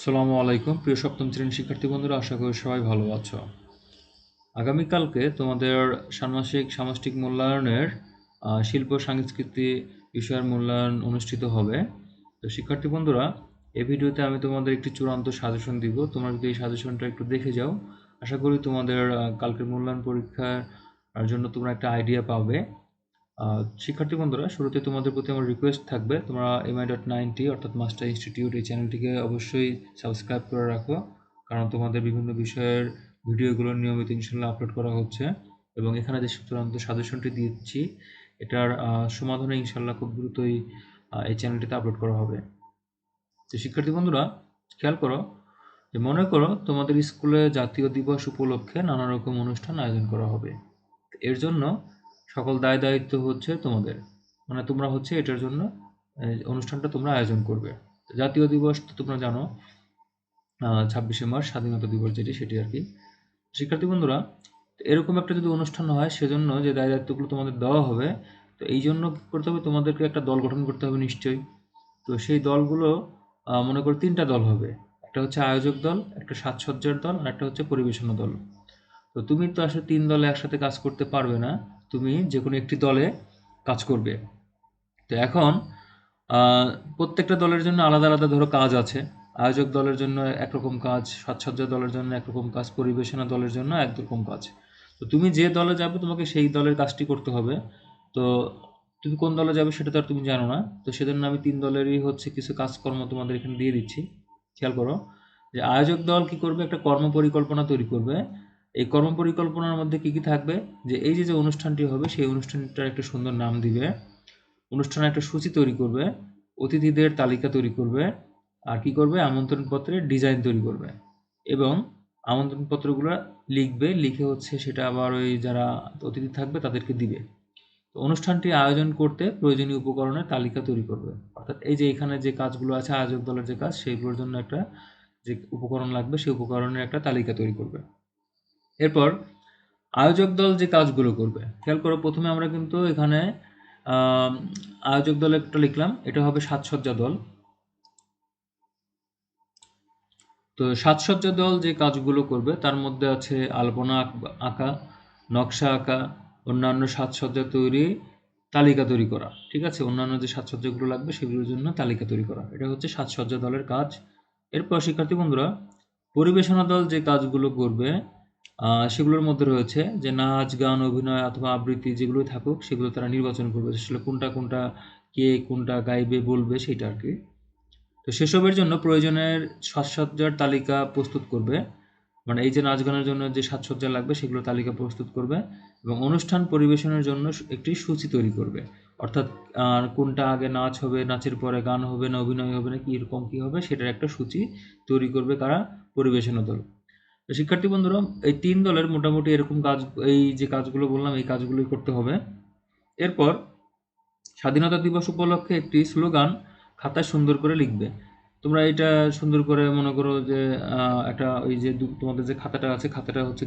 আসসালামু আলাইকুম। প্রিয় সপ্তম শ্রেণির শিক্ষার্থী বন্ধুরা, আশা করি সবাই ভালো আছো। আগামীকালকে তোমাদের ষান্মাসিক সামষ্টিক মূল্যায়নের শিল্প সংস্কৃতি বিষয়ের মূল্যায়ন অনুষ্ঠিত হবে। তো শিক্ষার্থী বন্ধুরা, এই ভিডিওতে আমি তোমাদের একটি চূড়ান্ত সাজেশন দিব। তোমরা যদি এই সাজেশনটা একটু দেখে যাও, আশা করি তোমাদের কালকের মূল্যায়ন পরীক্ষার জন্য তোমরা একটা আইডিয়া পাবে। শিক্ষার্থী বন্ধুরা, শুরুতে তোমাদের প্রতি আমার রিকোয়েস্ট থাকবে, তোমরা এমআই ডট নাইনটি অর্থাৎ মাস্টার ইনস্টিটিউট এই চ্যানেলটিকে অবশ্যই সাবস্ক্রাইব করে রাখো, কারণ তোমাদের বিভিন্ন বিষয়ের ভিডিওগুলো নিয়মিত ইনশাল্লাহ আপলোড করা হচ্ছে, এবং এখানে যে চূড়ান্ত সাজেশনটি দিচ্ছি, এটার সমাধানে ইনশাল্লাহ খুব দ্রুতই এই চ্যানেলটিতে আপলোড করা হবে। তো শিক্ষার্থী বন্ধুরা, খেয়াল করো যে মনে করো তোমাদের স্কুলে জাতীয় দিবস উপলক্ষে নানা রকম অনুষ্ঠান আয়োজন করা হবে। এর জন্য সকল দায় দায়িত্ব হচ্ছে তোমাদের। মানে তোমরা হচ্ছে এটার জন্য অনুষ্ঠানটা তোমরা আয়োজন করবে। জাতীয় দিবস তো তোমরা জানো ছাব্বিশে মার্চ, স্বাধীনতা দিবস যেটি, সেটি আর কি। শিক্ষার্থী বন্ধুরা এরকম একটা যদি অনুষ্ঠান হয়, সেজন্য যে দায় দায়িত্বগুলো তোমাদের দেওয়া হবে, তো এই জন্য কী করতে হবে, তোমাদেরকে একটা দল গঠন করতে হবে নিশ্চয়ই। তো সেই দলগুলো মনে করো তিনটা দল হবে। একটা হচ্ছে আয়োজক দল, একটা সাজসজ্জার দল, আর একটা হচ্ছে পরিবেশনা দল। তো তুমি তো আসলে তিন দলে একসাথে কাজ করতে পারবে না তুমি যে কোনো একটি দলে কাজ করবে। তো এখন প্রত্যেকটা দলের জন্য আলাদা আলাদা ধরো কাজ আছে। আয়োজক দলের জন্য একরকম কাজ সাজসজ্জা দলের জন্য একরকম কাজ, পরিবেশনা দলের জন্য একরকম কাজ। তো তুমি যে দলে যাবে, তোমাকে সেই দলের কাজটি করতে হবে। তো তুমি কোন দলে যাবে সেটা তো আর তুমি জানো না। তো সেজন্য আমি তিন দলেরই হচ্ছে কিছু কাজকর্ম তোমাদের এখানে দিয়ে দিচ্ছি। খেয়াল করো যে আয়োজক দল কি করবে? একটা কর্ম পরিকল্পনা তৈরি করবে। এই কর্ম পরিকল্পনার মধ্যে কি কি থাকবে? যে এই যে যে অনুষ্ঠানটি হবে, সেই অনুষ্ঠানটার একটা সুন্দর নাম দিবে। অনুষ্ঠানে একটা সূচি তৈরি করবে, অতিথিদের তালিকা তৈরি করবে, আর কি করবে? আমন্ত্রণ পত্রের ডিজাইন তৈরি করবে। এবং আমন্ত্রণপত্রগুলো লিখবে, লিখে হচ্ছে সেটা আবার ওই যারা অতিথি থাকবে, তাদেরকে দিবে। তো অনুষ্ঠানটি আয়োজন করতে প্রয়োজনীয় উপকরণের তালিকা তৈরি করবে। অর্থাৎ এই যে, এখানে যে কাজগুলো আছে, আয়োজক দলের যে কাজ সেইগুলোর জন্য একটা যে উপকরণ লাগবে, সেই উপকরণের একটা তালিকা তৈরি করবে। এরপর আয়োজক দল যে কাজগুলো করবে, খেয়াল করো প্রথমে আমরা কিন্তু এখানে আয়োজক দল একটা লিখলাম, এটা হবে সাজসজ্জা দল। তো সাজসজ্জা দল যে কাজগুলো করবে, তার মধ্যে আছে আলপনা আঁক- নকশা আঁকা, অন্যান্য সাজসজ্জা তৈরি, তালিকা তৈরি করা, ঠিক আছে? অন্যান্য যে সাজসজ্জাগুলো লাগবে, সেগুলোর জন্য তালিকা তৈরি করা, এটা হচ্ছে সাজসজ্জা দলের কাজ। এরপর শিক্ষার্থী বন্ধুরা, পরিবেশনা দল যে কাজগুলো করবে সেগুলোর মধ্যে রয়েছে যে নাচ, গান, অভিনয় অথবা আবৃত্তি যেগুলো থাকুক, সেগুলো তারা নির্বাচন করবে আসলে কোনটা কোনটা, কে, কোনটা গাইবে, বলবে সেটা আর কি। তো সেসবের জন্য প্রয়োজনের সাজসজ্জার তালিকা প্রস্তুত করবে। মানে এই যে নাচ গানের জন্য যে সাজসজ্জা লাগবে সেগুলো তালিকা প্রস্তুত করবে এবং অনুষ্ঠান পরিবেশনের জন্য একটি সূচি তৈরি করবে। অর্থাৎ কোনটা আগে নাচ হবে, নাচের পরে গান হবে না, অভিনয় হবে না, কীরকম কী হবে সেটার একটা সূচি তৈরি করবে কারা পরিবেশনা দল শিক্ষার্থী বন্ধুরা, এই তিন দলের মোটামুটি এরকম কাজ, এই যে কাজগুলো বললাম, এই কাজগুলোই করতে হবে। এরপর স্বাধীনতা দিবস উপলক্ষে একটি স্লোগান খাতায় সুন্দর করে লিখবে। তোমরা এটা সুন্দর করে মনে করো যে একটা ওই যে তোমাদের যে খাতাটা আছে, খাতাটা হচ্ছে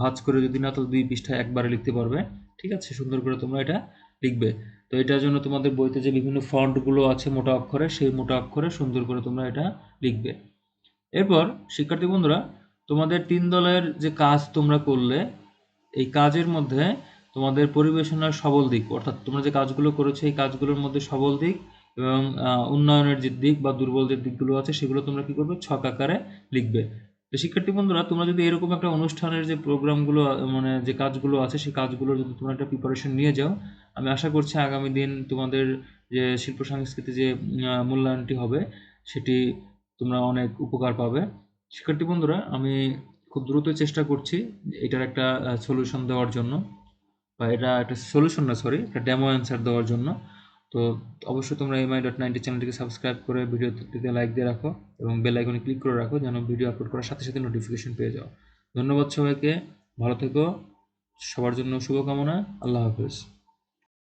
ভাঁজ করে যদি না তো দুই পৃষ্ঠায় একবারে লিখতে পারবে। ঠিক আছে? সুন্দর করে তোমরা এটা লিখবে। তো এটার জন্য তোমাদের বইতে যে বিভিন্ন ফন্টগুলো আছে মোটা অক্ষরে, সেই মোটা অক্ষরে সুন্দর করে তোমরা এটা লিখবে। এরপর শিক্ষার্থী বন্ধুরা তোমাদের তিন দলের যে কাজ তোমরা করলে, এই কাজের মধ্যে তোমাদের পরিবেশনার সবল দিক, অর্থাৎ তোমরা যে কাজগুলো করেছ, এই কাজগুলোর মধ্যে সবল দিক এবং উন্নয়নের যে দিক বা দুর্বল যে দিকগুলো আছে, সেগুলো তোমরা কি করবে? ছক আকারে লিখবে। তো শিক্ষার্থী বন্ধুরা, তোমরা যদি এরকম একটা অনুষ্ঠানের যে প্রোগ্রামগুলো মানে যে কাজগুলো আছে, সেই কাজগুলো যদি তোমরা একটা প্রিপারেশন নিয়ে যাও, আমি আশা করছি আগামী দিন তোমাদের যে শিল্প সংস্কৃতি যে মূল্যায়নটি হবে, সেটি তোমরা অনেক উপকার পাবে। শিক্ষার্থী বন্ধুরা, আমি খুব দ্রুত চেষ্টা করছি এটার একটা সলিউশন দেওয়ার জন্য, বা এটা একটা সলিউশন না সরি একটা ডেমো অ্যান্সার দেওয়ার জন্য। তো অবশ্যই তোমরা এমআই ডট নাইনটি চ্যানেলটিকে সাবস্ক্রাইব করে ভিডিওটিতে লাইক দিয়ে রাখো এবং বেল আইকনে ক্লিক করে রাখো যেন ভিডিও আপলোড করার সাথে সাথে নোটিফিকেশন পেয়ে যাও। ধন্যবাদ সবাইকে, ভালো থেকো, সবার জন্য শুভকামনা, আল্লাহ হাফেজ।